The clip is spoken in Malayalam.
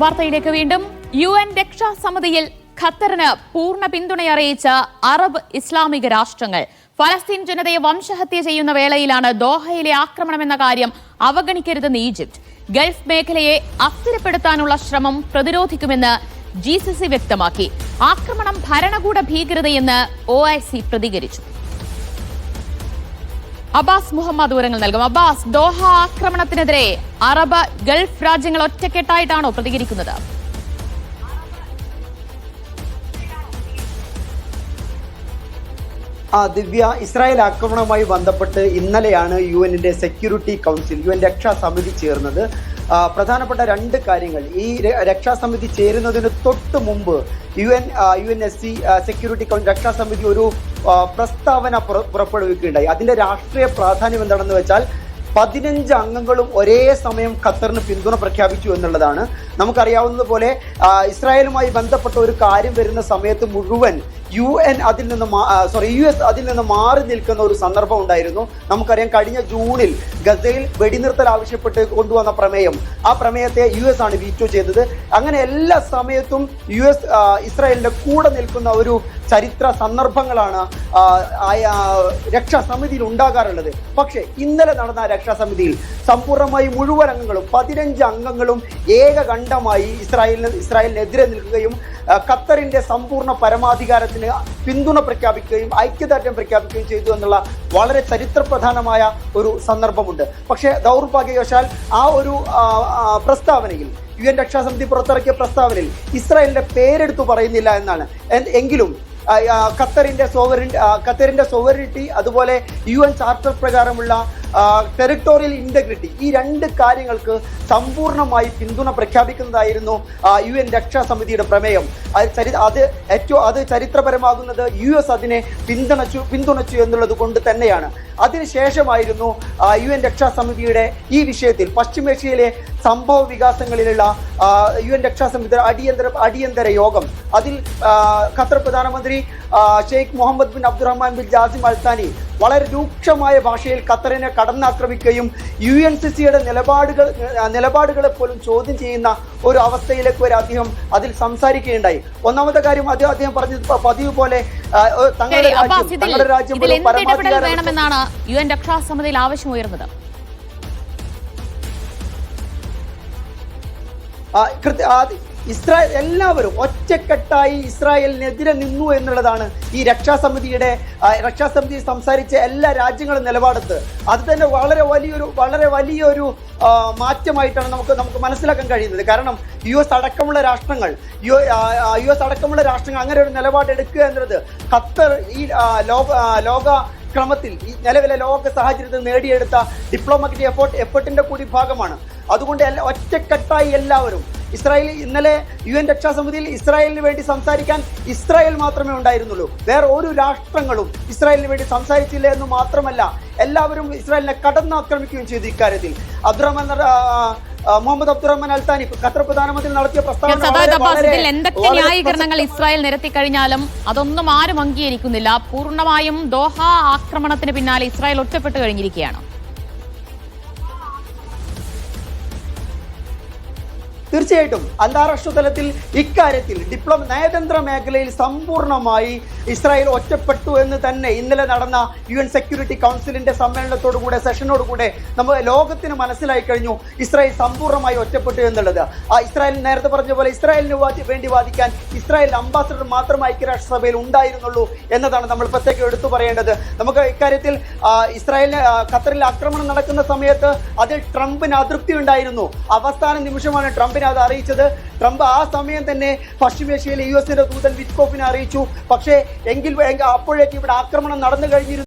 വാർത്തയിലേക്ക് വീണ്ടും. യു എൻ രക്ഷാസമിതിയിൽ ഖത്തറിന് പൂർണ പിന്തുണയറിയിച്ച അറബ് ഇസ്ലാമിക രാഷ്ട്രങ്ങൾ. ഫലസ്തീൻ ജനതയെ വംശഹത്യ ചെയ്യുന്ന വേളയിലാണ് ദോഹയിലെ ആക്രമണം എന്ന കാര്യം അവഗണിക്കരുതെന്ന് ഈജിപ്ത്. ഗൾഫ് മേഖലയെ അസ്ഥിരപ്പെടുത്താനുള്ള ശ്രമം പ്രതിരോധിക്കുമെന്ന് ജി സി സി വ്യക്തമാക്കി. ആക്രമണം ഭരണകൂട ഭീകരതയെന്ന് ഒ ഐ സി പ്രതികരിച്ചു. അബ്ബാസ് മുഹമ്മദ് വിവരങ്ങൾ നൽകും. അബ്ബാസ് ദോഹ ആക്രമണത്തിനെതിരെ അറബ് ഗൾഫ് രാജ്യങ്ങൾ ഒറ്റക്കെട്ടായിട്ടാണോ പ്രതികരിക്കുന്നത്? ദിവ്യ ഇസ്രായേൽ ആക്രമണവുമായി ബന്ധപ്പെട്ട് ഇന്നലെയാണ് യു എന്നിന്റെ സെക്യൂരിറ്റി കൗൺസിൽ യു എൻ രക്ഷാസമിതി ചേർന്നത്. പ്രധാനപ്പെട്ട രണ്ട് കാര്യങ്ങൾ. ഈ രക്ഷാസമിതി ചേരുന്നതിന് തൊട്ട് മുമ്പ് U N U N S C security council രക്ഷാസമിതി ഒരു പ്രസ്താവന പുറ- പുറപ്പെടുവിക്കുകയുണ്ടായി. അതിന്റെ രാഷ്ട്രീയ പ്രാധാന്യം എന്താണെന്ന് വെച്ചാൽ പതിനഞ്ച് അംഗങ്ങളും ഒരേ സമയം ഖത്തറിന് പിന്തുണ പ്രഖ്യാപിച്ചു എന്നുള്ളതാണ്. നമുക്കറിയാവുന്നതുപോലെ ഇസ്രായേലുമായി ബന്ധപ്പെട്ട ഒരു കാര്യം വരുന്ന സമയത്ത് മുഴുവൻ യു എൻ അതിൽ നിന്ന് സോറി യു എസ് അതിൽ നിന്ന് മാറി നിൽക്കുന്ന ഒരു സന്ദർഭം ഉണ്ടായിരുന്നു. നമുക്കറിയാം കഴിഞ്ഞ ജൂണിൽ ഗസയിൽ വെടിനിർത്തൽ ആവശ്യപ്പെട്ട് കൊണ്ടുവന്ന പ്രമേയം. ആ പ്രമേയത്തെ യു എസ് ആണ് വീറ്റോ ചെയ്തത്. അങ്ങനെ എല്ലാ സമയത്തും യു എസ് ഇസ്രായേലിന്റെ കൂടെ നിൽക്കുന്ന ഒരു ചരിത്ര സന്ദർഭങ്ങളാണ് രക്ഷാസമിതിയിൽ ഉണ്ടാകാറുള്ളത്. പക്ഷേ ഇന്നലെ നടന്ന രക്ഷാസമിതിയിൽ സമ്പൂർണമായി മുഴുവൻ അംഗങ്ങളും പതിനഞ്ച് അംഗങ്ങളും ഏകകണ്ഠമായി ഇസ്രായേലിന് ഇസ്രായേലിനെതിരെ നിൽക്കുകയും ഖത്തറിന്റെ സമ്പൂർണ പരമാധികാരത്തിന് പിന്തുണ പ്രഖ്യാപിക്കുകയും ഐക്യദാർഢ്യം പ്രഖ്യാപിക്കുകയും ചെയ്തു എന്നുള്ള വളരെ ചരിത്രപ്രധാനമായ ഒരു സന്ദർഭമുണ്ട്. പക്ഷേ ദൗർഭാഗ്യവശാൽ ആ ഒരു പ്രസ്താവനയിൽ യു എൻ രക്ഷാസമിതി പുറത്തിറക്കിയ പ്രസ്താവനയിൽ ഇസ്രായേലിന്റെ പേരെടുത്തു പറയുന്നില്ല എന്നാണ്. എങ്കിലും ഖത്തറിന്റെ സോവറിൻ ഖത്തറിന്റെ സോവറിറ്റി അതുപോലെ യു എൻ ചാർട്ടർ പ്രകാരമുള്ള ടെറിട്ടോറിയൽ ഇന്റഗ്രിറ്റി ഈ രണ്ട് കാര്യങ്ങൾക്ക് സമ്പൂർണമായി പിന്തുണ പ്രഖ്യാപിക്കുന്നതായിരുന്നു യു എൻ രക്ഷാസമിതിയുടെ പ്രമേയം. അത് അത് ഏറ്റവും അത് ചരിത്രപരമാകുന്നത് യു എസ് അതിനെ പിന്തുണച്ചു പിന്തുണച്ചു എന്നുള്ളത് കൊണ്ട് തന്നെയാണ്. അതിനുശേഷമായിരുന്നു യു എൻ രക്ഷാസമിതിയുടെ ഈ വിഷയത്തിൽ പശ്ചിമേഷ്യയിലെ സംഭവ വികാസങ്ങളിലുള്ള യു എൻ രക്ഷാസമിതിയുടെ അടിയന്തര അടിയന്തര യോഗം. അതിൽ ഖത്തർ പ്രധാനമന്ത്രി Sheikh Mohammed bin Abdul Rahman bin Jassim Al Thani വളരെ രൂക്ഷമായ ഭാഷയിൽ ഖത്തറിനെ കടന്നാക്രമിക്കുകയും യു എൻ സി സിയുടെ നിലപാടുകൾ നിലപാടുകളെ പോലും ചോദ്യം ചെയ്യുന്ന ഒരു അവസ്ഥയിലേക്ക് വരെ അദ്ദേഹം അതിൽ സംസാരിക്കുകയുണ്ടായി. ഒന്നാമത്തെ കാര്യം അദ്ദേഹം അദ്ദേഹം പറഞ്ഞത് പതിവ് പോലെ തങ്ങളുടെ രാജ്യം തങ്ങളുടെ രാജ്യം പരമാധികാരം യു എൻ രക്ഷാസമിതിയിൽ ആവശ്യമുയർന്നത് ഇസ്രായേൽ എല്ലാവരും ഒറ്റക്കെട്ടായി ഇസ്രായേലിനെതിരെ നിന്നു എന്നുള്ളതാണ് ഈ രക്ഷാസമിതിയുടെ രക്ഷാസമിതി സംസാരിച്ച എല്ലാ രാജ്യങ്ങളും നിലപാടത്ത് അത് തന്നെ വളരെ വലിയൊരു വളരെ വലിയൊരു മാറ്റമായിട്ടാണ് നമുക്ക് നമുക്ക് മനസ്സിലാക്കാൻ കഴിയുന്നത്. കാരണം യു എസ് അടക്കമുള്ള രാഷ്ട്രങ്ങൾ യു യു എസ് അടക്കമുള്ള രാഷ്ട്രങ്ങൾ അങ്ങനെ ഒരു നിലപാട് എടുക്കുക എന്നുള്ളത് ഖത്തർ ഈ ലോക ലോക ക്രമത്തിൽ ഈ നിലവിലെ ലോക സാഹചര്യത്തിൽ നേടിയെടുത്ത ഡിപ്ലോമാറ്റിക് എഫേർട്ട് എഫേർട്ടിന്റെ കൂടി ഭാഗമാണ്. അതുകൊണ്ട് ഒറ്റക്കെട്ടായി എല്ലാവരും ഇസ്രായേൽ ഇന്നലെ യു എൻ രക്ഷാസമിതിയിൽ ഇസ്രായേലിന് വേണ്ടി സംസാരിക്കാൻ ഇസ്രായേൽ മാത്രമേ ഉണ്ടായിരുന്നുള്ളൂ. വേറെ ഒരു രാഷ്ട്രങ്ങളും ഇസ്രായേലിന് വേണ്ടി സംസാരിച്ചില്ല എന്ന് മാത്രമല്ല എല്ലാവരും ഇസ്രായേലിനെ കടന്നാക്രമിക്കുകയും ചെയ്തു ഇക്കാര്യത്തിൽ. Abdulrahman Mohammed Abdulrahman Al Thani Qatar പ്രധാനമന്ത്രി നടത്തിയ പ്രസ്താവന എന്തൊക്കെ ന്യായീകരണങ്ങൾ ഇസ്രായേൽ നിരത്തി കഴിഞ്ഞാലും അതൊന്നും ആരും അംഗീകരിക്കുന്നില്ല. പൂർണമായും ദോഹ ആക്രമണത്തിന് പിന്നാലെ ഇസ്രായേൽ ഒറ്റപ്പെട്ടു കഴിഞ്ഞിരിക്കുകയാണ്. തീർച്ചയായിട്ടും അന്താരാഷ്ട്ര തലത്തിൽ ഇക്കാര്യത്തിൽ ഡിപ്ലോമ നയതന്ത്ര മേഖലയിൽ സമ്പൂർണമായി ഇസ്രായേൽ ഒറ്റപ്പെട്ടു എന്ന് തന്നെ ഇന്നലെ നടന്ന യു എൻ സെക്യൂരിറ്റി കൗൺസിലിന്റെ സമ്മേളനത്തോടുകൂടെ സെഷനോടുകൂടെ നമ്മൾ ലോകത്തിന് മനസ്സിലായി കഴിഞ്ഞു ഇസ്രായേൽ സമ്പൂർണമായി ഒറ്റപ്പെട്ടു എന്നുള്ളത്. ആ ഇസ്രായേൽ നേരത്തെ പറഞ്ഞ പോലെ ഇസ്രായേലിന് വേണ്ടി വാദിക്കാൻ ഇസ്രായേൽ അംബാസഡർ മാത്രം ഐക്യരാഷ്ട്രസഭയിൽ ഉണ്ടായിരുന്നുള്ളൂ എന്നതാണ് നമ്മൾ പ്രത്യേകം എടുത്തു പറയേണ്ടത്. നമുക്ക് ഇക്കാര്യത്തിൽ ഇസ്രായേലിന് ഖത്തറിൽ ആക്രമണം നടക്കുന്ന സമയത്ത് അതിൽ ട്രംപിന് അതൃപ്തി ഉണ്ടായിരുന്നു. അവസാന നിമിഷമാണ് ട്രംപിനെ അത് അറിയിച്ചത്. ട്രംപ് ആ സമയം തന്നെ പശ്ചിമേഷ്യയിലെ യു എസിന്റെ ദൂതൻ വിറ്റ്കോഫിനെ അറിയിച്ചു. പക്ഷേ എങ്കിൽ എങ്ക- അപ്പോഴേക്ക് ഇവിടെ ആക്രമണം നടന്നു കഴിഞ്ഞിരുന്നു.